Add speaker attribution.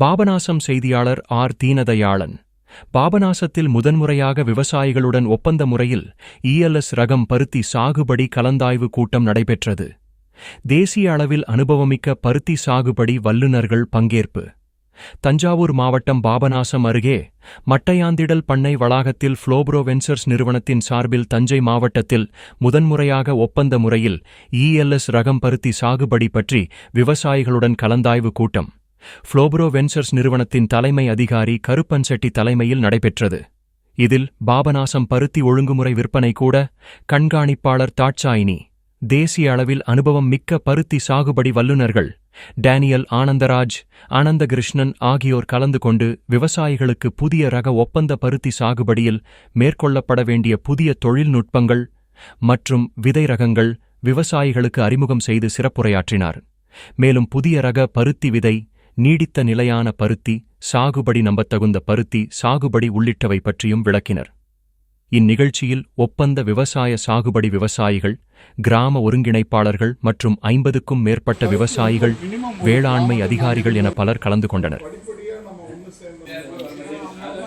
Speaker 1: பாபநாசம் செய்தியாளர் ஆர். தீனதயாளன். பாபநாசத்தில் முதன்முறையாக விவசாயிகளுடன் ஒப்பந்த முறையில் இஎல்எஸ் ரகம் பருத்தி சாகுபடி கலந்தாய்வு கூட்டம் நடைபெற்றது. தேசிய அளவில் அனுபவமிக்க பருத்தி சாகுபடி வல்லுநர்கள் பங்கேற்பு. தஞ்சாவூர் மாவட்டம் பாபநாசம் அருகே மட்டையாந்திடல் பண்ணை வளாகத்தில் ஃப்ளோப்ரோ வென்சர்ஸ் நிறுவனத்தின் சார்பில் தஞ்சை மாவட்டத்தில் முதன்முறையாக ஒப்பந்த முறையில் இஎல்எஸ் ரகம் பருத்தி சாகுபடி பற்றி விவசாயிகளுடன் கலந்தாய்வு கூட்டம். ஃப்ளோப்ரோ வென்சர்ஸ் நிறுவனத்தின் தலைமை அதிகாரி கருப்பன் செட்டி தலைமையில் நடைபெற்றது. இதில் பாபநாசம் பருத்தி ஒழுங்குமுறை விற்பனை கூட கண்காணிப்பாளர் தாட்சாயினி தேசிய அளவில் அனுபவம் மிக்க பருத்தி சாகுபடி வல்லுநர்கள் டேனியல் ஆனந்தராஜ் ஆனந்தகிருஷ்ணன் ஆகியோர் கலந்து கொண்டு விவசாயிகளுக்கு புதிய ரக ஒப்பந்த பருத்தி சாகுபடியில் மேற்கொள்ளப்பட வேண்டிய புதிய தொழில்நுட்பங்கள் மற்றும் விதை ரகங்கள் விவசாயிகளுக்கு அறிமுகம் செய்து சிறப்புரையாற்றினார். மேலும் புதிய ரக பருத்தி விதை நீடித்த நிலையான பருத்தி சாகுபடி நம்பத்தகுந்த பருத்தி சாகுபடி உள்ளிட்டவை பற்றியும் விளக்கினர். இந்நிகழ்ச்சியில் ஒப்பந்த விவசாய சாகுபடி விவசாயிகள் கிராம ஒருங்கிணைப்பாளர்கள் மற்றும் ஐம்பதுக்கும் மேற்பட்ட விவசாயிகள் வேளாண்மை அதிகாரிகள் என பலர் கலந்து கொண்டனர்.